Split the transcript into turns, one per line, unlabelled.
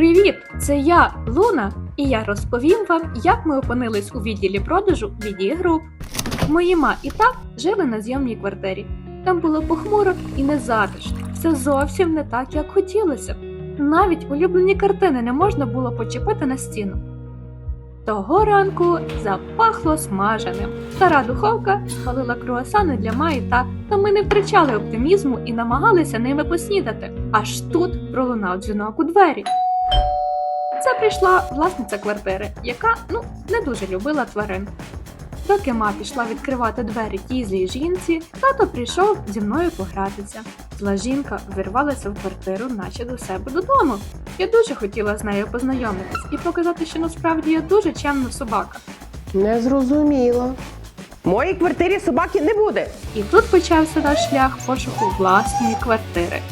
Привіт! Це я, Луна, і я розповім вам, як ми опинились у відділі продажу віді груп. Мої ма і та жили на зйомній квартирі. Там було похмуро і незатишно. Все зовсім не так, як хотілося. Навіть улюблені картини не можна було почепити на стіну. Того ранку запахло смаженим. Стара духовка спалила круасани для Маї та, та ми не втрачали оптимізму і намагалися ними поснідати. Аж тут пролунав дзвінок у двері. Це прийшла власниця квартири, яка ну не дуже любила тварин. Доки ма пішла відкривати двері тій злій жінці, тато прийшов зі мною погратися. Зла жінка вирвалася в квартиру, наче до себе додому. Я дуже хотіла з нею познайомитись і показати, що насправді я дуже чемна собака.
Не зрозуміло. В моїй квартирі собаки не буде.
І тут почався наш шлях пошуку власної квартири.